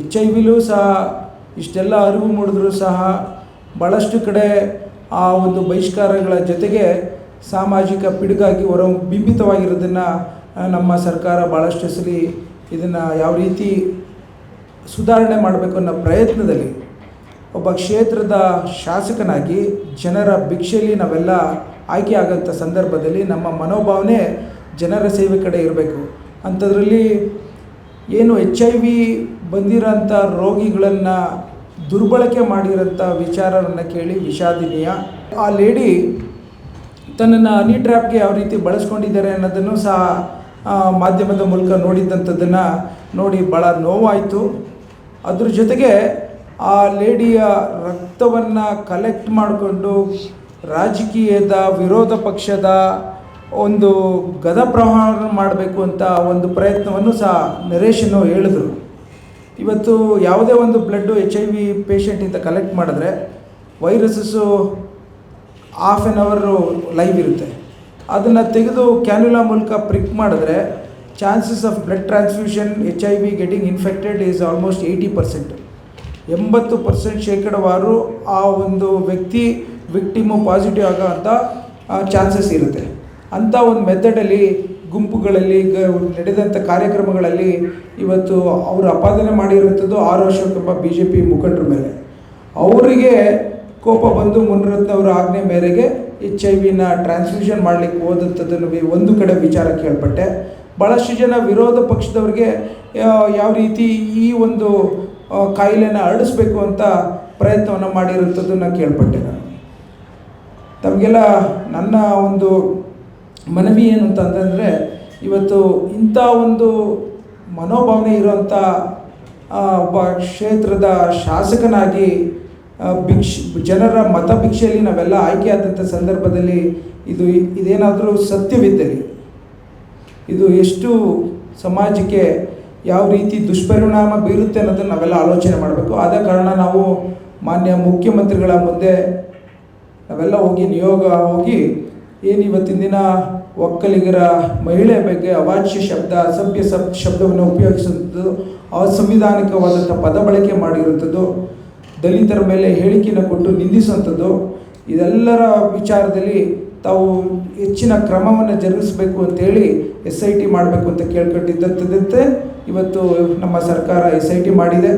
H I ವಿಲೂ ಸಹ ಇಷ್ಟೆಲ್ಲ ಅರಿವು ಮೂಡಿದ್ರೂ ಸಹ ಭಾಳಷ್ಟು ಕಡೆ ಆ ಒಂದು ಬಹಿಷ್ಕಾರಗಳ ಜೊತೆಗೆ ಸಾಮಾಜಿಕ ಪಿಡುಗಾಗಿ ಹೊರ ಬಿಂಬಿತವಾಗಿರೋದನ್ನು ನಮ್ಮ ಸರ್ಕಾರ ಭಾಳಷ್ಟು ಸಲ ಇದನ್ನು ಯಾವ ರೀತಿ ಸುಧಾರಣೆ ಮಾಡಬೇಕು ಅನ್ನೋ ಪ್ರಯತ್ನದಲ್ಲಿ ಒಬ್ಬ ಕ್ಷೇತ್ರದ ಶಾಸಕನಾಗಿ ಜನರ ಭಿಕ್ಷೆಯಲ್ಲಿ ನಾವೆಲ್ಲ ಆಯ್ಕೆ ಆಗೋಂಥ ಸಂದರ್ಭದಲ್ಲಿ ನಮ್ಮ ಮನೋಭಾವನೆ ಜನರ ಸೇವೆ ಕಡೆ ಇರಬೇಕು. ಅಂಥದ್ರಲ್ಲಿ ಏನು ಎಚ್ ಐ ವಿ ಬಂದಿರೋಂಥ ರೋಗಿಗಳನ್ನು ದುರ್ಬಳಕೆ ಮಾಡಿರೋಂಥ ವಿಚಾರವನ್ನು ಕೇಳಿ ವಿಷಾದಿನೀಯ. ಆ ಲೇಡಿ ತನ್ನನ್ನು ಹನಿ ಟ್ರ್ಯಾಪ್ಗೆ ಯಾವ ರೀತಿ ಬಳಸ್ಕೊಂಡಿದ್ದಾರೆ ಅನ್ನೋದನ್ನು ಸಹ ಮಾಧ್ಯಮದ ಮೂಲಕ ನೋಡಿದ್ದಂಥದ್ದನ್ನು ನೋಡಿ ಭಾಳ ನೋವಾಯಿತು. ಅದ್ರ ಜೊತೆಗೆ ಆ ಲೇಡಿಯ ರಕ್ತವನ್ನು ಕಲೆಕ್ಟ್ ಮಾಡಿಕೊಂಡು ರಾಜಕೀಯದ ವಿರೋಧ ಪಕ್ಷದ ಒಂದು ಗದ ಪ್ರಹಾರ ಮಾಡಬೇಕು ಅಂತ ಒಂದು ಪ್ರಯತ್ನವನ್ನು ಸಹ ನರೇಶನು ಹೇಳಿದ್ರು. ಇವತ್ತು ಯಾವುದೇ ಒಂದು ಬ್ಲಡ್ಡು ಎಚ್ ಐ ವಿ ಪೇಷಂಟಿಂದ ಕಲೆಕ್ಟ್ ಮಾಡಿದ್ರೆ ವೈರಸಸ್ಸು ಹಾಫ್ ಆ್ಯನ್ ಅವರು ಲೈವ್ ಇರುತ್ತೆ. ಅದನ್ನು ತೆಗೆದು ಕ್ಯಾನ್ಯುಲಾ ಮೂಲಕ ಪ್ರಿಕ್ ಮಾಡಿದ್ರೆ chances of blood transfusion H I V getting infected is almost eighty percent ಎಂಬತ್ತು ಪರ್ಸೆಂಟ್ ಶೇಕಡವಾರು ಆ ಒಂದು ವ್ಯಕ್ತಿ ವಿಕ್ಟಿಮು ಪಾಸಿಟಿವ್ ಆಗೋ ಅಂಥ ಚಾನ್ಸಸ್ ಇರುತ್ತೆ. ಅಂಥ ಒಂದು ಮೆಥಡಲ್ಲಿ ಗುಂಪುಗಳಲ್ಲಿ ಗ ನಡೆದಂಥ ಕಾರ್ಯಕ್ರಮಗಳಲ್ಲಿ ಇವತ್ತು ಅವರು ಅಪಾದನೆ ಮಾಡಿರುವಂಥದ್ದು ಆರು ಅಶೋಕ್ ಬಿ ಜೆ ಪಿ ಮುಖಂಡರ ಮೇಲೆ. ಅವರಿಗೆ ಕೋಪ ಬಂದು ಮುನಿರತ್ನವರ ಆಜ್ಞೆ ಮೇರೆಗೆ ಎಚ್ ಐ ವಿನ ಟ್ರಾನ್ಸ್ಮಿಷನ್ ಮಾಡಲಿಕ್ಕೆ ಹೋದಂಥದ್ದನ್ನು ಒಂದು ಕಡೆ ವಿಚಾರ ಕೇಳ್ಪಟ್ಟೆ. ಭಾಳಷ್ಟು ಜನ ವಿರೋಧ ಪಕ್ಷದವ್ರಿಗೆ ಯಾವ ರೀತಿ ಈ ಒಂದು ಕಾಯಿಲೆನ ಹರಡಿಸ್ಬೇಕು ಅಂತ ಪ್ರಯತ್ನವನ್ನು ಮಾಡಿರುವಂಥದ್ದನ್ನು ಕೇಳ್ಪಟ್ಟೆ ನಾನು. ತಮಗೆಲ್ಲ ನನ್ನ ಒಂದು ಮನವಿ ಏನು ಅಂತಂದರೆ, ಇವತ್ತು ಇಂಥ ಒಂದು ಮನೋಭಾವನೆ ಇರುವಂಥ ಒಬ್ಬ ಕ್ಷೇತ್ರದ ಶಾಸಕನಾಗಿ ಭಿಕ್ಷ, ಜನರ ಮತ ಭಿಕ್ಷೆಯಲ್ಲಿ ನಾವೆಲ್ಲ ಆಯ್ಕೆಯಾದಂಥ ಸಂದರ್ಭದಲ್ಲಿ ಇದು ಇದೇನಾದರೂ ಸತ್ಯವಿದ್ದಲ್ಲಿ, ಇದು ಎಷ್ಟು ಸಮಾಜಕ್ಕೆ ಯಾವ ರೀತಿ ದುಷ್ಪರಿಣಾಮ ಬೀರುತ್ತೆ ಅನ್ನೋದನ್ನು ನಾವೆಲ್ಲ ಆಲೋಚನೆ ಮಾಡಬೇಕು. ಆದ ಕಾರಣ ನಾವು ಮಾನ್ಯ ಮುಖ್ಯಮಂತ್ರಿಗಳ ಮುಂದೆ ನಾವೆಲ್ಲ ಹೋಗಿ ನಿಯೋಗ ಹೋಗಿ ಏನು ಇವತ್ತಿನ ದಿನ ಒಕ್ಕಲಿಗರ ಮಹಿಳೆ ಬಗ್ಗೆ ಅವಾಚ್ಯ ಶಬ್ದ, ಅಸಭ್ಯ ಸಬ್, ಶಬ್ದವನ್ನು ಉಪಯೋಗಿಸುವಂಥದ್ದು, ಅಸಂವಿಧಾನಿಕವಾದಂಥ ಪದ ಬಳಕೆ ಮಾಡಿರುವಂಥದ್ದು, ದಲಿತರ ಮೇಲೆ ಹೇಳಿಕೆಯನ್ನು ಕೊಟ್ಟು ನಿಂದಿಸುವಂಥದ್ದು, ಇದೆಲ್ಲರ ವಿಚಾರದಲ್ಲಿ ತಾವು ಹೆಚ್ಚಿನ ಕ್ರಮವನ್ನು ಜರುಗಿಸಬೇಕು ಅಂತೇಳಿ ಎಸ್ ಐ ಟಿ ಮಾಡಬೇಕು ಅಂತ ಕೇಳ್ಕೊಂಡಿದ್ದಂಥದ್ದಂತೆ ಇವತ್ತು ನಮ್ಮ ಸರ್ಕಾರ ಎಸ್ ಐ ಟಿ ಮಾಡಿದೆ.